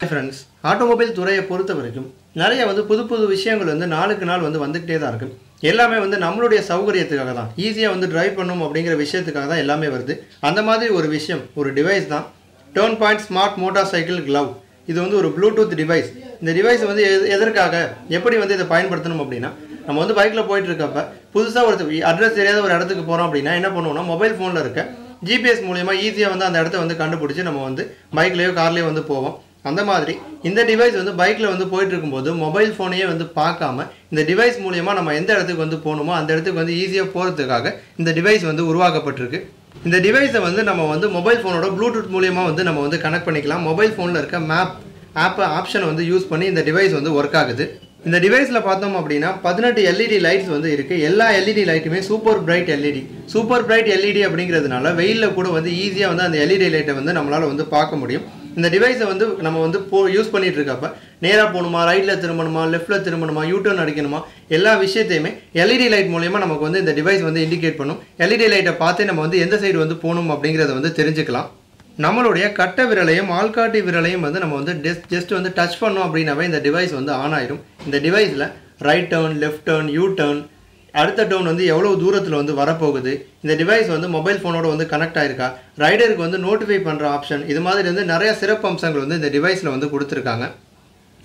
Friends automobile துறையை பொறுத்த வரைக்கும் நிறைய வந்து புது புது விஷயங்கள் வந்து நாளுக்கு நாள் வந்து வந்துக்கிட்டே தான் இருக்குது எல்லாமே வந்து நம்மளுடைய சௌகரியத்துக்காக தான். ஈஸியாக வந்து டிரைவ் பண்ணணும் அப்படிங்கிற விஷயத்துக்காக தான் எல்லாமே வருது. அந்த மாதிரி ஒரு விஷயம் ஒரு டிவைஸ் தான். Turn point smart motorcycle glove இது வந்து ஒரு ப்ளூடூத் டிவைஸ் இந்த டிவைஸ் வந்து எதற்காக எப்படி வந்து இதை பயன்படுத்தணும் அப்படின்னா நம்ம வந்து பைக்கில் போயிட்டு இருக்கப்ப புதுசாக ஒரு அட்ரஸ் தெரியாத ஒரு இடத்துக்கு போகிறோம் அப்படின்னா என்ன பண்ணுவோம்னா மொபைல் ஃபோனில் இருக்க ஜிபிஎஸ் மூலியமாக ஈஸியாக வந்து அந்த இடத்த வந்து கண்டுபிடிச்சி நம்ம வந்து பைக்லேயோ கார்லேயோ வந்து போவோம். அந்த மாதிரி இந்த டிவைஸ் வந்து பைக்கில் வந்து போயிட்டு இருக்கும்போது மொபைல் ஃபோனையே வந்து பார்க்காம இந்த டிவைஸ் மூலியமாக நம்ம எந்த இடத்துக்கு வந்து போகணுமோ அந்த இடத்துக்கு வந்து ஈஸியாக போகிறதுக்காக இந்த டிவைஸ் வந்து உருவாக்கப்பட்டிருக்கு. இந்த டிவைஸை வந்து நம்ம வந்து மொபைல் ஃபோனோட ப்ளூடூத் மூலியமாக வந்து நம்ம வந்து கனெக்ட் பண்ணிக்கலாம். மொபைல் ஃபோனில் இருக்க மேப் ஆப்பை ஆப்ஷனை வந்து யூஸ் பண்ணி இந்த டிவைஸ் வந்து ஒர்க் ஆகுது. இந்த டிவைஸில் பார்த்தோம் அப்படின்னா பதினெட்டு எல்இடி லைட்ஸ் வந்து இருக்குது எல்லா LED லைட்டுமே super bright LED super bright LED அப்படிங்கிறதுனால வெயிலில் கூட வந்து ஈஸியாக வந்து அந்த எல்இடி லைட்டை வந்து நம்மளால் வந்து பார்க்க முடியும். இந்த டிவைஸை வந்து நம்ம வந்து போ யூஸ் பண்ணிட்டு இருக்கப்ப நேராக போகணுமா ரைட்டில் திரும்பணுமா லெஃப்ட்டில் திரும்பணுமா யூட்டர்ன் அடிக்கணுமா எல்லா விஷயத்தையுமே எல்இடி லைட் மூலயமா நமக்கு வந்து இந்த டிவைஸ் வந்து இண்டிகேட் பண்ணும். எல்இடி லைட்டை பார்த்து நம்ம வந்து எந்த சைடு வந்து போகணும் அப்படிங்கிறத வந்து தெரிஞ்சுக்கலாம். நம்மளுடைய கட்ட விரலையும் ஆள்காட்டி விரலையும் வந்து நம்ம வந்து ஜஸ்ட் ஜஸ்ட் வந்து டச் பண்ணோம் அப்படின்னாவே இந்த டிவைஸ் வந்து ஆன் ஆயிடும் இந்த டிவைஸில் right turn left turn U turn அடுத்த டவுன் வந்து எவ்வளோ தூரத்தில் வந்து வரப்போகுது? இந்த டிவைஸ் வந்து மொபைல் ஃபோனோட வந்து கனெக்ட் ஆயிருக்கா? ரைடருக்கு வந்து நோட்டிஃபை பண்ணுற ஆப்ஷன் இது மாதிரி வந்து நிறைய சிறப்பு அம்சங்கள் வந்து இந்த டிவைஸில் வந்து கொடுத்துருக்காங்க.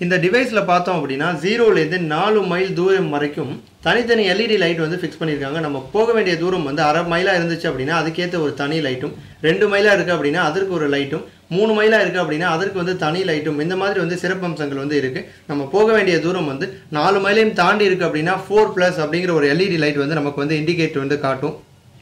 இந்த டிவைஸில் பார்த்தோம் அப்படின்னா ஜீரோலேருந்து நாலு மைல் தூரம் வரைக்கும் தனித்தனி எல்இடி லைட் வந்து ஃபிக்ஸ் பண்ணியிருக்காங்க. நம்ம போக வேண்டிய தூரம் வந்து அரை மைலாக இருந்துச்சு அப்படின்னா அதுக்கேற்ற ஒரு தனி லைட்டும் ரெண்டு மைலாக இருக்குது அப்படின்னா அதற்கு ஒரு லைட்டும் மூணு மைலாக இருக்குது அப்படின்னா அதற்கு வந்து தனி லைட்டும் இந்த மாதிரி வந்து சிறப்பம்சங்கள் வந்து இருக்குது நம்ம போக வேண்டிய தூரம் வந்து நாலு மைலையும் தாண்டி இருக்குது அப்படின்னா ஃபோர் ப்ளஸ் அப்படிங்கிற ஒரு எல்இடி லைட் வந்து நமக்கு வந்து இண்டிகேட் வந்து காட்டும்.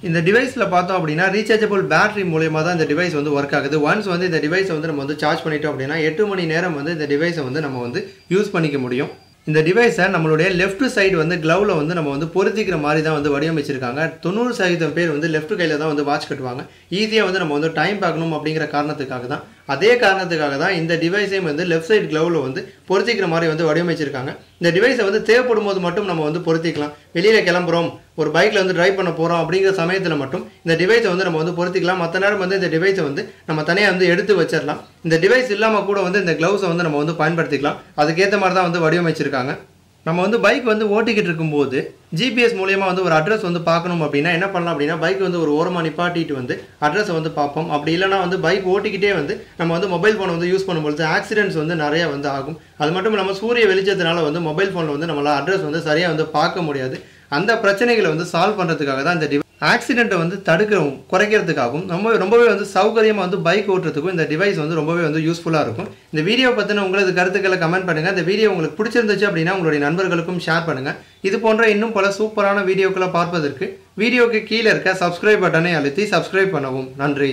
இந்த டிவைஸில் பார்த்தோம் அப்படின்னா ரீசார்ஜபிள் பேட்டரி மூலியமாக தான் இந்த டிவைஸ் வந்து ஒர்க் ஆகுது. ஒன்ஸ் வந்து இந்த டிவைஸை வந்து நம்ம வந்து சார்ஜ் பண்ணிட்டோம் அப்படின்னா எட்டு மணி நேரம் வந்து இந்த டிவைஸை வந்து நம்ம வந்து யூஸ் பண்ணிக்க முடியும். இந்த டிவைஸை நம்மளுடைய லெஃப்ட் சைடு வந்து க்ளவில் வந்து நம்ம வந்து பொருத்திக்கிற மாதிரி தான் வந்து வடிவமைச்சிருக்காங்க. தொண்ணூறு சதவீதம் பேர் வந்து லெஃப்ட் கையில் தான் வந்து வாட்ச் கட்டுவாங்க. ஈஸியாக வந்து நம்ம வந்து டைம் பார்க்கணும் அப்படிங்கிற காரணத்துக்காக தான் அதே காரணத்துக்காக தான் இந்த டிவைஸையும் வந்து லெஃப்ட் சைடு க்ளவில் வந்து பொருத்திக்கிற மாதிரி வந்து வடிவமைச்சிருக்காங்க. இந்த டிவைஸை வந்து தேவைப்படும் போது மட்டும் நம்ம வந்து பொருத்திக்கலாம். வெளியில் கிளம்புறோம். ஒரு பைக்கில் வந்து டிரைவ் பண்ண போகிறோம் அப்படிங்கிற சமயத்தில் மட்டும் இந்த டிவைஸை வந்து நம்ம வந்து பொருத்திக்கலாம். மற்ற நேரம் வந்து இந்த டிவைஸை வந்து நம்ம தனியாக வந்து எடுத்து வச்சிடலாம் இந்த டிவைஸ் இல்லாமல் கூட வந்து இந்த க்ளவுஸை வந்து நம்ம வந்து பயன்படுத்திக்கலாம். அதுக்கேற்ற மாதிரி தான் வந்து வடிவமைச்சிருக்காங்க. நம்ம வந்து பைக் வந்து ஓட்டிக்கிட்டு இருக்கும்போது ஜிபிஎஸ் மூலயமா வந்து ஒரு அட்ரஸ் வந்து பார்க்கணும் அப்படின்னா என்ன பண்ணலாம் அப்படின்னா பைக் வந்து ஒரு ஓரமாக நிப்பாட்டிட்டு வந்து அட்ரஸை வந்து பார்ப்போம். அப்படி இல்லைனா வந்து பைக் ஓட்டிக்கிட்டே வந்து நம்ம வந்து மொபைல் ஃபோனை வந்து யூஸ் பண்ணும்பொழுது ஆக்சிடென்ட்ஸ் வந்து நிறையா வந்து ஆகும். அது மட்டும் இல்லாமல் சூரிய வெளிச்சத்தினால வந்து மொபைல் ஃபோனில் வந்து நம்மளால் அட்ரஸ் வந்து சரியாக வந்து பார்க்க முடியாது. அந்த பிரச்சனைகளை வந்து சால்வ் பண்ணுறதுக்காக தான் இந்த டிவை ஆக்சிடெண்ட்டை வந்து தடுக்கிறவும் குறைக்கிறதுக்காகவும் நம்ம ரொம்பவே வந்து சௌகரியமாக வந்து பைக் ஓட்டுறதுக்கும் இந்த டிவைஸ் வந்து ரொம்பவே வந்து யூஸ்ஃபுல்லாக இருக்கும். இந்த வீடியோ பற்றின உங்களது கருத்துக்களை கமெண்ட் பண்ணுங்கள் இந்த வீடியோ உங்களுக்கு பிடிச்சிருந்துச்சு அப்படின்னா உங்களுடைய நண்பர்களுக்கும் ஷேர் பண்ணுங்கள் இது போன்ற இன்னும் பல சூப்பரான வீடியோக்களை பார்ப்பதற்கு வீடியோக்கு கீழே இருக்க சப்ஸ்கிரைப் பட்டனை அழுத்தி சப்ஸ்கிரைப் பண்ணவும். நன்றி.